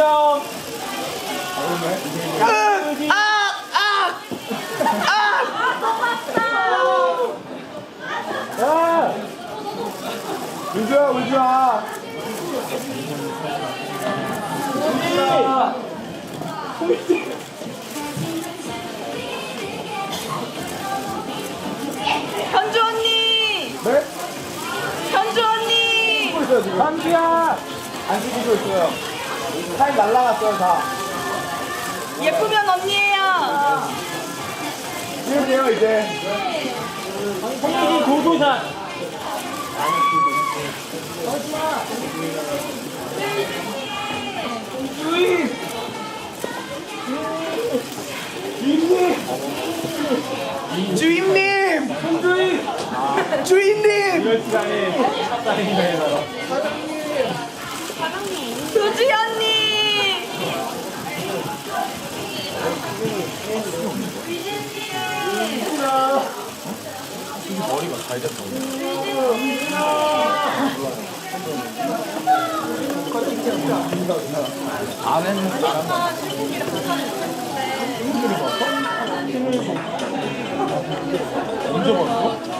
인정. 야! 우주야, 우주야. 우주야. 현주 언니! 네? 현주 언니! 지금. 한주야! 안 찍히고 있어요. 타임 날라갔어요, 다. 예쁘면 언니예요. 찍을게요, 이제. 성민이 고도산. 주인! 주인님! 주인님! 손주인! 주인님! 이럴 시간에 사장님이에요. 언제 봤어?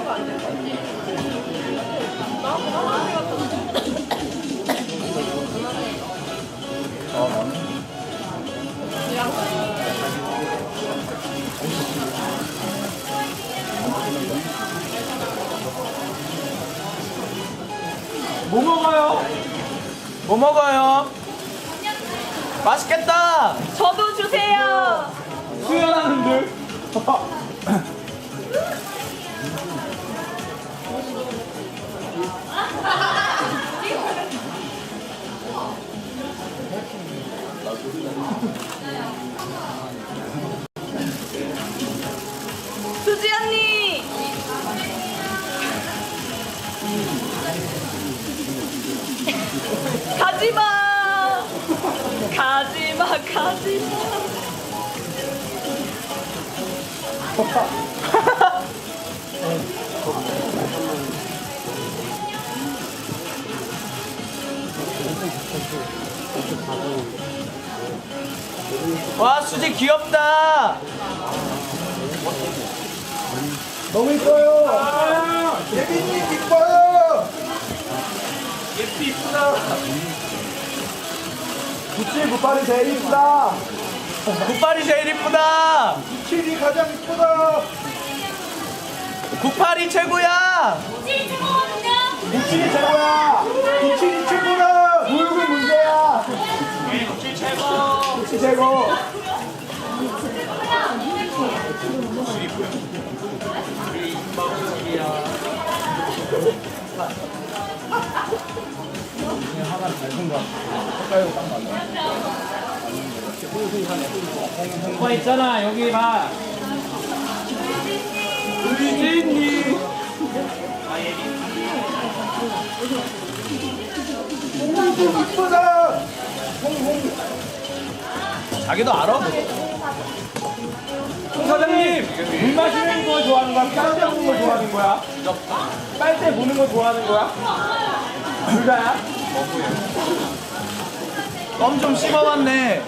뭐 먹어요? 뭐 먹어요? 맛있겠다! 저도 주세요. 수연하는들? 가지마, 가지마. 와 수지 귀엽다. 너무 이뻐요! 9798이 제일 이쁘다! 굿발이 제일 이쁘다. 7이 가장 이쁘다! 굿팔이 최고야. 97이 최고야! 97이 최고야! 붉은 문제야! 97 최고! 97 최고! 오빠 있잖아 여기 봐 이쁘다! 자기도 알아? 송 사장님! 물 마시는 거 좋아하는 거야? 빨대 보는 거 좋아하는 거야? 빨대 보는 거 좋아하는 거야? 둘 다야? 껌좀 씹어봤네.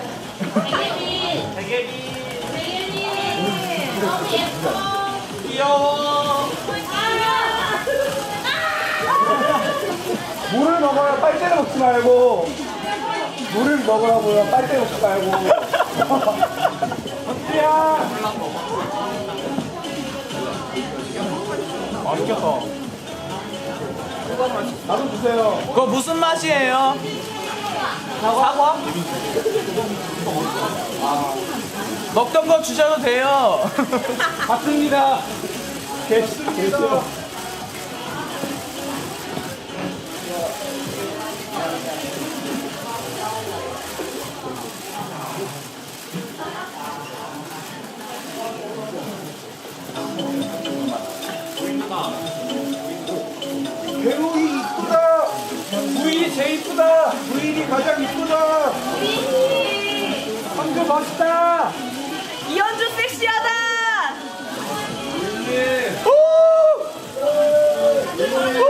귀여워. 물을 먹어요. 빨대를 먹지 말고. 물을 먹으라고요. 빨대 먹지 말고. 어때야? 맛있겠다. 나도 주세요. 그거 무슨 맛이에요? 사과? 먹던 거 주셔도 돼요. 받습니다. 개수, 개수. 이쁘다. 부인이 가장 이쁘다. 황금 멋있다. 이현주 섹시하다. 오! 오!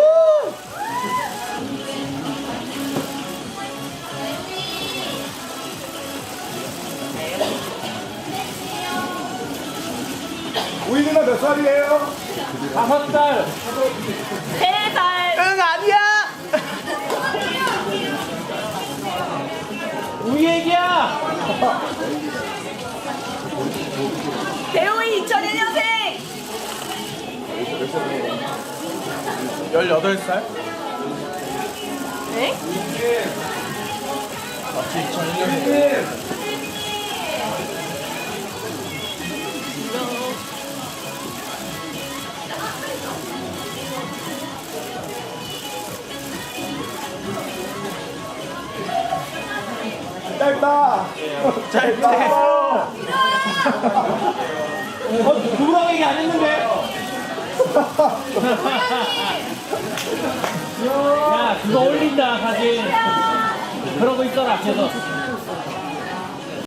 우이 누나 몇 살이에요? 다섯 살. 세 살. 응아. 우리 애기야. 배우이 2001년생. 18살 네? 짧다. 짧대 어, 누구랑 얘기 안 했는데? 야, 그거 올린다, 사진. 그러고 있어라, 계속.